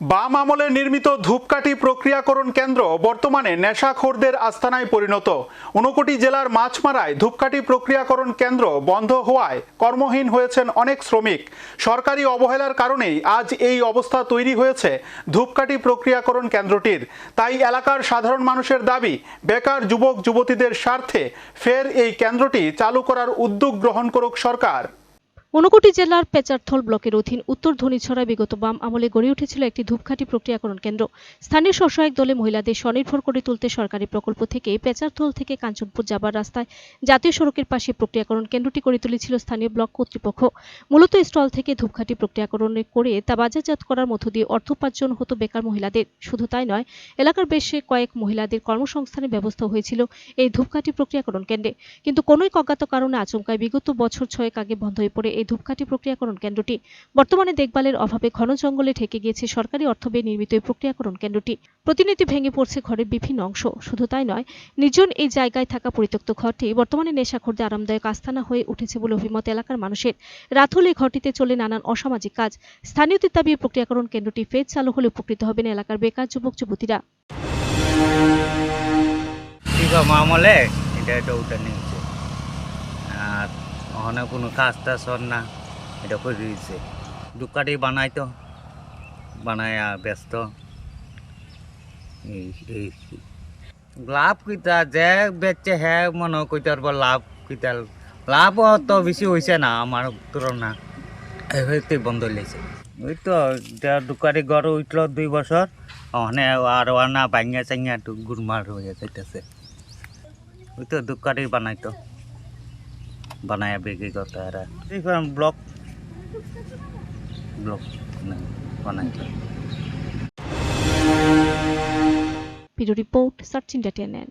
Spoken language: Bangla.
বাম আমলে নির্মিত ধূপকাঠি প্রক্রিয়াকরণ কেন্দ্র বর্তমানে নেশাখোরদের আস্তানায় পরিণত। ঊনকোটি জেলার মাছমারায় ধূপকাঠি প্রক্রিয়াকরণ কেন্দ্র বন্ধ হওয়ায় কর্মহীন হয়েছেন অনেক শ্রমিক। সরকারি অবহেলার কারণেই আজ এই অবস্থা তৈরি হয়েছে ধূপকাঠি প্রক্রিয়াকরণ কেন্দ্রটির। তাই এলাকার সাধারণ মানুষের দাবি, বেকার যুবক যুবতীদের স্বার্থে ফের এই কেন্দ্রটি চালু করার উদ্যোগ গ্রহণ করুক সরকার। ঊনকোটি জেলার পেচারথল ব্লকের অধীন উত্তর ধনীছড়ায় বিগত বাম আমলে গড়ে উঠেছিল একটি ধূপকাঠি প্রক্রিয়াকরণ কেন্দ্র। স্থানীয় স্বসহায়ক দলে মহিলাদের স্বনির্ভর করে তুলতে সরকারি প্রকল্প থেকে পেচারথল থেকে কাঞ্চনপুর যাবার রাস্তায় জাতীয় সড়কের পাশে প্রক্রিয়াকরণ কেন্দ্রটি করে তুলেছিল স্থানীয় ব্লক কর্তৃপক্ষ। মূলত স্টল থেকে ধূপকাঠি প্রক্রিয়াকরণ করে তা বাজারজাত করার মধ্য দিয়ে অর্থ উপার্জন হতো বেকার মহিলাদের। শুধু তাই নয়, এলাকার বেশ কয়েক মহিলাদের কর্মসংস্থানের ব্যবস্থা হয়েছিল এই ধূপকাঠি প্রক্রিয়াকরণ কেন্দ্রে। কিন্তু কোনোই অজ্ঞাত কারণে আচমকায় বিগত বছর ছয়েক আগে বন্ধ হয়ে পড়ে এই ধূপকাঠি প্রক্রিয়াকরণ কেন্দ্রটি। বর্তমানে দেখভালের অভাবে ঘন জঙ্গলে ঠেকে গিয়েছে সরকারি অর্থ ব্যয়ে নির্মিত এই প্রক্রিয়াকরণ কেন্দ্রটি। প্রতিনিধি ভেঙে পড়ছে ঘরের বিভিন্ন অংশ। শুধু তাই নয়, নির্জন এই জায়গায় থাকা পরিত্যক্ত ঘরটি বর্তমানে নেশাখোরদের আরামদায়ক আস্থানা হয়ে উঠেছে বলে অভিমত এলাকার মানুষের। রাত হলে ঘরটিতে চলে নানান অসামাজিক কাজ। স্থানীয়দের দাবি প্রক্রিয়াকরণ কেন্দ্রটি ফের চালু হলে উপকৃত হবেন এলাকার বেকার যুবক যুবতীরা। আমলে এটা এটা উঠে আর ওখানে কোনো কাজ টাজ হন না। এটা করে দিয়েছে দুকাটি বানাইতো বানায়া ব্যস্ত। লাভ কিতা যে বেচছে হে, মনে কইতে পারব লাভ কিতা লাভ তো বেশি হয়েছে না আমার তুলনা। এইভাবে বন্ধ লেগেছে ওই তো দুকাটি গড় উঠল দুই বছর, ওখানে আর না ভাঙিয়া চাঙিয়া গুড়মার হয়ে যাইতেছে। ওই তো দুকাটি বানাইতো বানায়া বিক্রি করতো এরা। এখন block? Block বানাইতো video report search India TNN